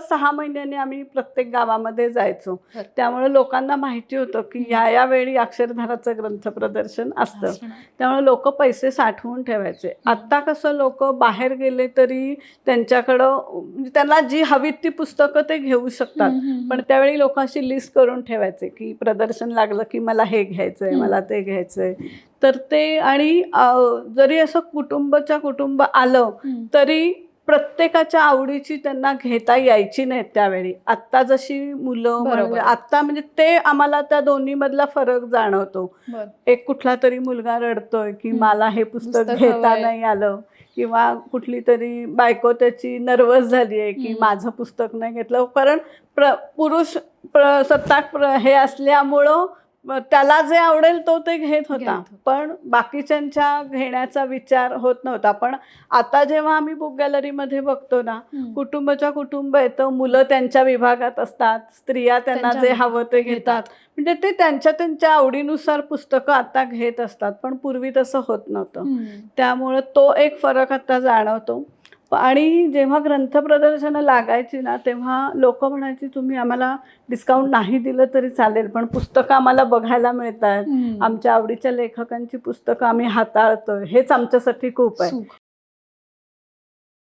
सहा महिन्यांनी आम्ही प्रत्येक गावामध्ये जायचो. त्यामुळे लोकांना माहिती होतं की या या वेळी अक्षरधाराचं ग्रंथ प्रदर्शन असतं. त्यामुळे लोक पैसे साठवून ठेवायचे. आत्ता कसं लोक बाहेर गेले तरी त्यांच्याकडं म्हणजे त्यांना जी हवीत ती पुस्तकं ते घेऊ शकतात. पण त्यावेळी लोक अशी लिस्ट करून ठेवायचे की प्रदर्शन लागलं की मला हे घ्यायचंय हम्म. मला ते घ्यायचंय. तर ते आणि जरी असं कुटुंबच्या कुटुंब आलं तरी प्रत्येकाच्या आवडीची त्यांना घेता यायची नाहीत त्यावेळी आत्ता जशी मुलं. म्हणजे आत्ता म्हणजे ते आम्हाला त्या दोन्ही मधला फरक जाणवतो एक कुठला तरी मुलगा रडतोय की. मला हे पुस्तक घेता. नाही आलं किंवा कुठली तरी बायको त्याची नर्वस झाली आहे की. माझं पुस्तक नाही घेतलं कारण प्र पुरुष प्र सत्ताक प्र हे असल्यामुळं त्याला जे आवडेल तो ते घेत होता. पण बाकीच्यांच्या घेण्याचा विचार होत नव्हता. पण आता जेव्हा आम्ही बुक गॅलरीमध्ये बघतो ना कुटुंबाच्या कुटुंब येतं मुलं त्यांच्या विभागात असतात स्त्रिया त्यांना जे हवं ते घेतात. म्हणजे ते त्यांच्या त्यांच्या आवडीनुसार पुस्तकं आता घेत असतात पण पूर्वी तसं होत नव्हतं. त्यामुळं तो एक फरक आता जाणवतो. आणि जेव्हा ग्रंथ प्रदर्शनं लागायची ना तेव्हा लोक म्हणायची तुम्ही आम्हाला डिस्काउंट नाही दिलं तरी चालेल पण पुस्तकं आम्हाला बघायला मिळतात. आमच्या आवडीच्या लेखकांची पुस्तकं आम्ही हाताळतोय. हेच आमच्यासाठी खूप आहे.